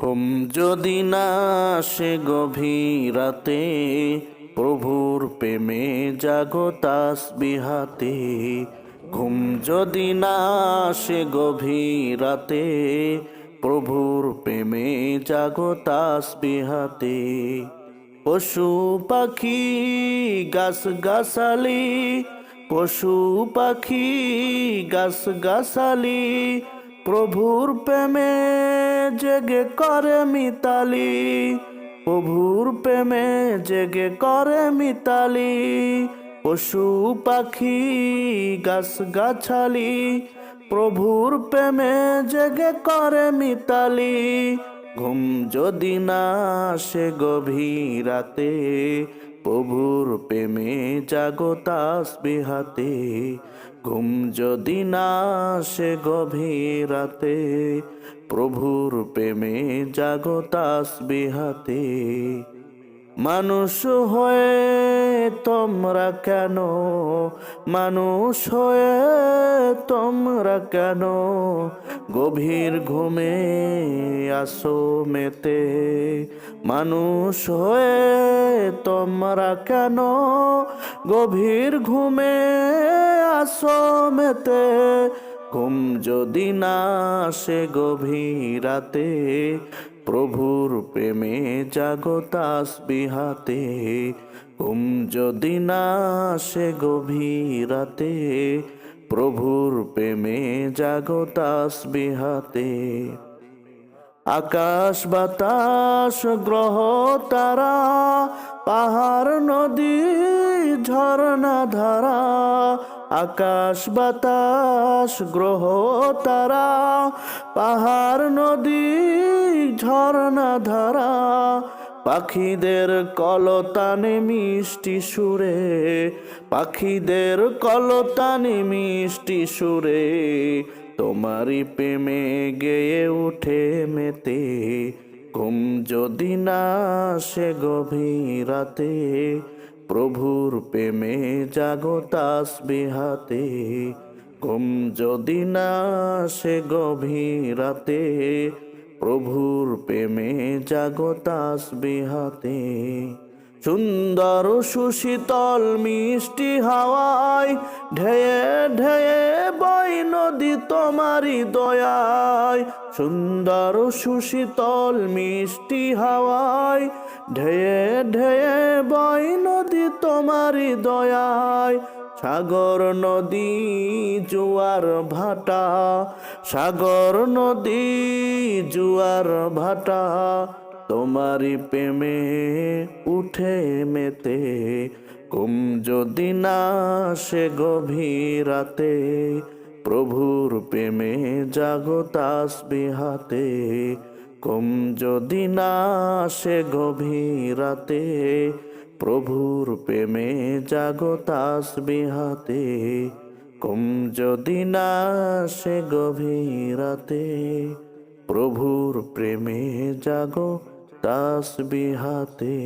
ঘুম যদি না আসে গভীর রাতে, প্রভুর প্রেমে জাগো তাসবিহাতে। ঘুম যদি না আসে গভীর রাতে, প্রভুর প্রেমে জাগো তাসবিহাতে। পশু পাখি গাছ গাছালি, পশু পাখি গাছ গাছালি, প্রভুর প্রেমে জেগে করে মিতালি, প্রভুর প্রেমে জেগে করে মিতালি, পশু পাখি গাছ গাছালি প্রভুর প্রেমে জেগে করে মিতালি। ঘুম যদি না আসে গভীর রাতে প্রভুর প্রেমে জাগো বিহাতে ঘুম যদি না আসে গভীর প্রভুর প্রেমে জাগো বিহাতে মানুষ হয়ে তোমরা কেন? মানুষ হয়ে তোমরা কেন? গভীর ঘুমে আসো মেতে, মানুষ হয়ে তোমরা কেন গভীর ঘুমে আসো মেতে? ঘুম যদি না আসে গভীর রাতে, প্রভুর প্রেমে জাগতাস বিহাতে ঘুম যদি না আসে গভীর রাতে, প্রভুর প্রেমে জাগতাস বিহাতে আকাশ, বাতাস, গ্রহ, তারা, পাহাড়, নদী, ঝর্ণা, ধারা, আকাশ, বাতাস, গ্রহ, তারা, পাহাড়, নদী, ঝর্ণা, ধারা, পাখিদের কলতানে মিষ্টি সুরে, পাখিদের কলতানে মিষ্টি সুরে তোমারই প্রেমে গেয়ে উঠে মেতে, ঘুম যদি না সে গভীর রাতে প্রভুর প্রেমে জাগতাস বিহাতে ঘুম যদি না সে গভীর রাতে প্রভুর প্রেমে জাগতাস বিহাতে সুন্দর সুশীতল মিষ্টি হাওয়ায় ঢেয়ে ঢেয়ে নদী তোমারি দয়ায়, সুন্দর সুশীতল মিষ্টি হাওয়ায়। ঢেয়ে ঢেয়ে বই নদী তোমারি দয়ায়, সাগর নদী জুয়ার ভাটা, সাগর নদী জুয়ার ভাটা তোমারি প্রেমে উঠে মেতে কুম যদি না সে গভীর রাতে। প্রভুর প্রেমে জাগতাস বিহাতে কম যদি না সে গভীর রাতে প্রভুর প্রেমে জাগতাস বিহাতে কম যদি না সে গভীর রাতে প্রভুর প্রেমে জাগো তাস বিহাতে